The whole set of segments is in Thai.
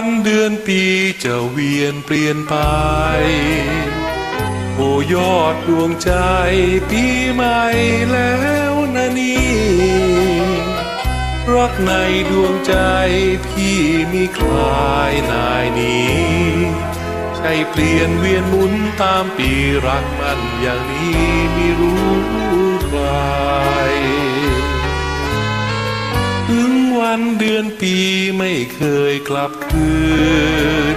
ันเดือนปีจะเวียนเปลี่ยนไป โอยอดดวงใจปีใหม่แล้วนะนี่รักในดวงใจพี่มีคลายนายนี้ใช่เปลี่ยนเวียนหมุนตามปีรักมันอย่างนี้ไม่รู้ใคร วันเดือนปีไม่เคยกลับคืน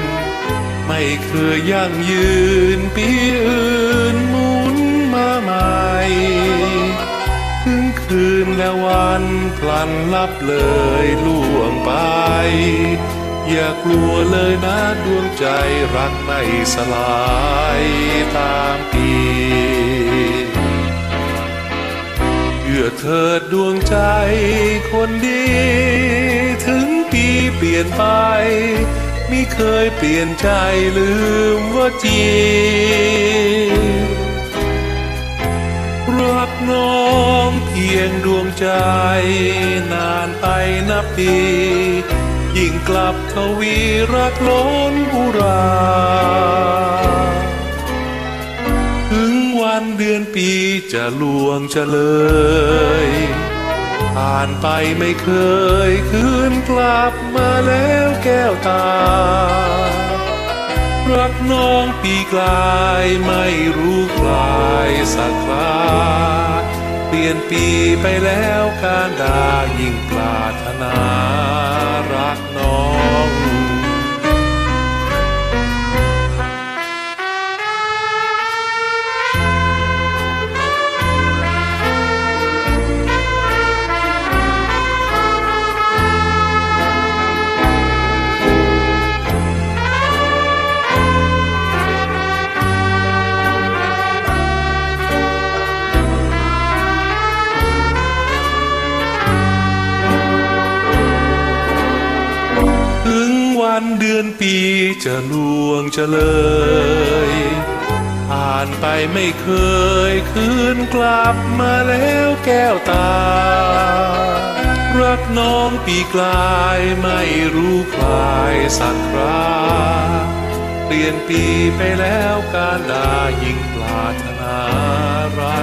ไม่เคยยั่งยืนปีอื่นหมุนมาใหม่ถึงคืนและวันพลันลับเลยล่วงไป อย่ากลัวเลยนะดวงใจรักไม่สลายตามปี อเถิดดวงใจคนดี ถึงปีเปลี่ยนไปไม่เคยเปลี่ยนใจลืมว่าจริงรักน้องเพียงดวงใจ นานไปนับปี ยิ่งกลับทวีรักล้นอุรา จะล่วงจะเลย ผ่านไปไม่เคยคืนกลับมาแล้วแก้วตา รักน้องปีกลายไม่รู้คลายสักคราเปลี่ยนปีไปแล้วการดายิ่งปรารถนา วันเดือนปีจะล่วงจะเลยผ่านไปไม่เคยคืนกลับมาแล้วแก้วตา รักน้องปีกลายไม่รู้คลายสักคราเปลี่ยนปีไปแล้วการดายิ่งปรารถนารัก